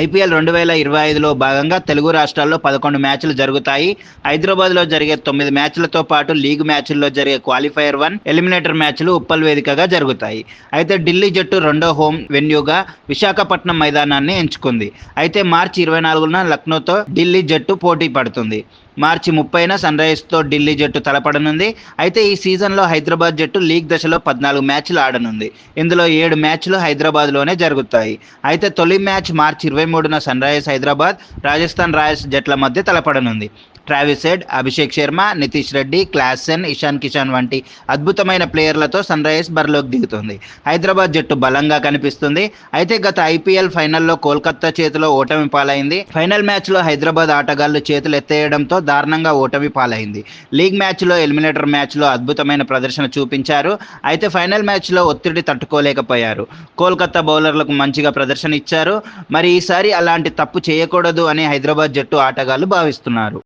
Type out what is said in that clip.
IPL రెండు వేల ఇరవై ఐదులో భాగంగా తెలుగు రాష్ట్రాల్లో పదకొండు మ్యాచ్లు జరుగుతాయి. హైదరాబాద్లో జరిగే తొమ్మిది మ్యాచ్లతో పాటు లీగ్ మ్యాచ్ల్లో జరిగే క్వాలిఫైయర్ వన్ ఎలిమినేటర్ మ్యాచ్లు ఉప్పల్ వేదికగా జరుగుతాయి. అయితే ఢిల్లీ జట్టు రెండో హోమ్ వెన్యూగా విశాఖపట్నం మైదానాన్ని ఎంచుకుంది. అయితే మార్చి ఇరవై నాలుగున లక్నోతో ఢిల్లీ జట్టు పోటీ పడుతుంది. మార్చి ముప్పైన సన్ రైజర్స్తో ఢిల్లీ జట్టు తలపడనుంది. అయితే ఈ సీజన్లో హైదరాబాద్ జట్టు లీగ్ దశలో పద్నాలుగు మ్యాచ్లు ఆడనుంది. ఇందులో ఏడు మ్యాచ్లు హైదరాబాద్లోనే జరుగుతాయి. అయితే తొలి మ్యాచ్ మార్చి ఇరవై మూడున Sunrisers Hyderabad Rajasthan Royals జట్ల మధ్య తలపడనుంది. Travis Head Abhishek Sharma Nitish Reddy Klaasen Ishan Kishan వంటి అద్భుతమైన ప్లేయర్లతో సన్ రైజర్స్ బరిలోకి దిగుతుంది. హైదరాబాద్ జట్టు బలంగా కనిపిస్తుంది. అయితే గత ఐపీఎల్ ఫైనల్లో కోల్కతా చేతిలో ఓటమి పాలైంది. ఫైనల్ మ్యాచ్లో హైదరాబాద్ ఆటగాళ్ళు చేతులు ఎత్తేయడంతో దారుణంగా ఓటమి పాలైంది. లీగ్ మ్యాచ్లో ఎలిమినేటర్ మ్యాచ్లో అద్భుతమైన ప్రదర్శన చూపించారు. అయితే ఫైనల్ మ్యాచ్లో ఒత్తిడి తట్టుకోలేకపోయారు. కోల్కతా బౌలర్లకు మంచిగా ప్రదర్శన ఇచ్చారు. మరి ఈసారి అలాంటి తప్పు చేయకూడదు అని హైదరాబాద్ జట్టు ఆటగాళ్ళు భావిస్తున్నారు.